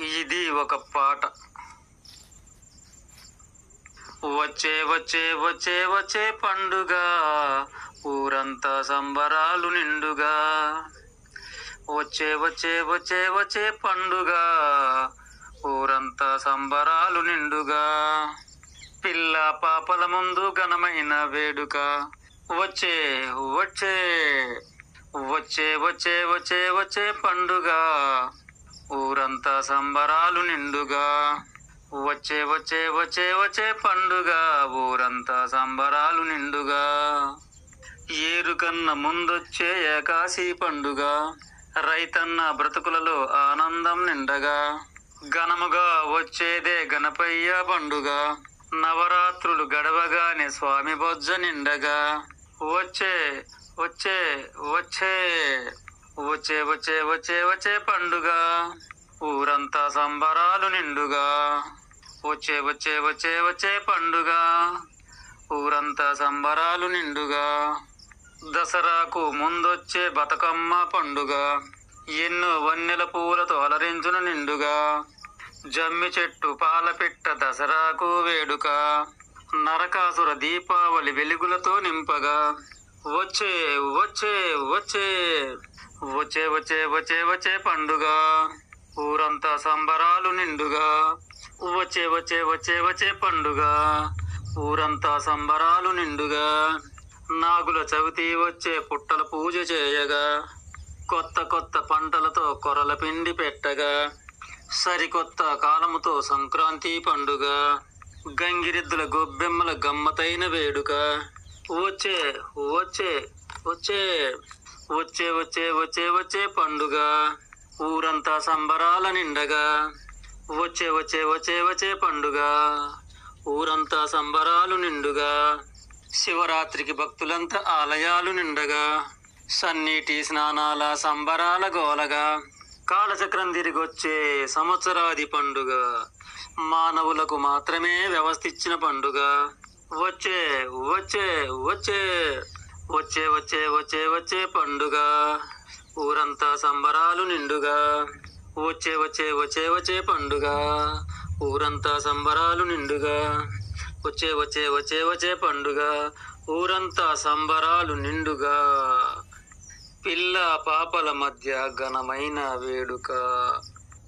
ఇది ఒక పాట. వచ్చే వచ్చే వచ్చే వచ్చే పండుగ. ఊరంతా సంబరాలు నిండుగా. వచ్చే వచ్చే వచ్చే వచ్చే పండుగ. ఊరంతా సంబరాలు నిండుగా. పిల్ల పాపల ముందు ఘనమైన వేడుక. వచ్చే వచ్చే. వచ్చే వచ్చే వచ్చే వచ్చే పండుగ. ఊరంతా సంబరాలు నిండుగా. వచ్చే వచ్చే వచ్చే వచ్చే పండుగ. ఊరంతా సంబరాలు నిండుగా. ఏరుకన్న ముందొచ్చే ఏకాశి పండుగ. రైతన్న బ్రతుకులలో ఆనందం నిండగా. ఘనముగా వచ్చేదే గణపయ్య పండుగ. నవరాత్రులు గడవగానే స్వామి బొజ్జ నిండగా. వచ్చే వచ్చే వచ్చే. వచ్చే వచ్చే వచ్చే వచ్చే పండుగ. ఊరంతా సంబరాలు నిండుగా. వచ్చే వచ్చే వచ్చే వచ్చే పండుగ. ఊరంతా సంబరాలు నిండుగా. దసరాకు ముందొచ్చే బతుకమ్మ పండుగ. ఎన్నో వన్నెల పూలతో అలరించును నిండుగా. జమ్మి చెట్టు పాలపిట్ట దసరాకు వేడుక. నరకాసుర దీపావళి వెలుగులతో నింపగా. వచ్చే వచ్చే వచ్చే వచ్చే వచ్చే వచ్చే వచ్చే పండుగ. ఊరంతా సంబరాలు నిండుగా. వచ్చే వచ్చే వచ్చే వచ్చే పండుగ. ఊరంతా సంబరాలు నిండుగా. నాగుల చవితి వచ్చే పుట్టల పూజ చేయగా. కొత్త కొత్త పంటలతో కొరల పిండి పెట్టగా. సరికొత్త కాలముతో సంక్రాంతి పండుగ. గంగిరెద్దుల గొబ్బెమ్మల గమ్మతైన వేడుక. వచ్చే వచ్చే వచ్చే వచ్చే వచ్చే వచ్చే వచ్చే పండుగ. ఊరంతా సంబరాల నిండగా. వచ్చే వచ్చే వచ్చే వచ్చే పండుగ. ఊరంతా సంబరాలు నిండుగా. శివరాత్రికి భక్తులంతా ఆలయాలు నిండగా. సన్నీటి స్నానాల సంబరాల గోలగా. కాలచక్రం తిరిగొచ్చే సంవత్సరాది పండుగ. మానవులకు మాత్రమే వ్యవస్థిచ్చిన పండుగ. వచ్చే వచ్చే వచ్చే వచ్చే వచ్చే వచ్చే వచ్చే పండుగ. ఊరంతా సంబరాలు నిండుగా. వచ్చే వచ్చే వచ్చే వచ్చే పండుగ. ఊరంతా సంబరాలు నిండుగా. వచ్చే వచ్చే వచ్చే వచ్చే పండుగ. ఊరంతా సంబరాలు నిండుగా. పిల్ల పాపల మధ్య ఘనమైన వేడుక.